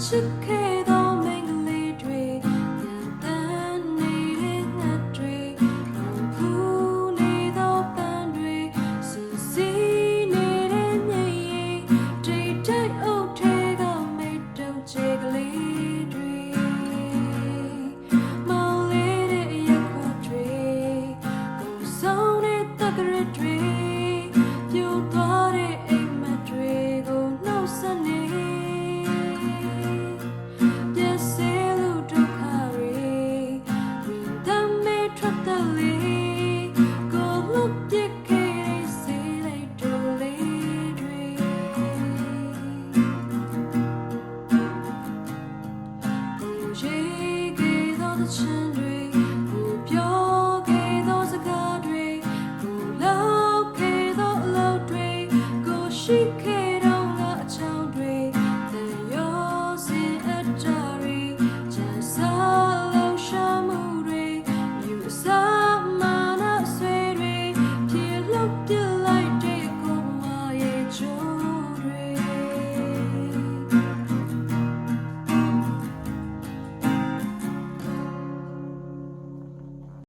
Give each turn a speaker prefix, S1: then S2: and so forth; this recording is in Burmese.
S1: took care. She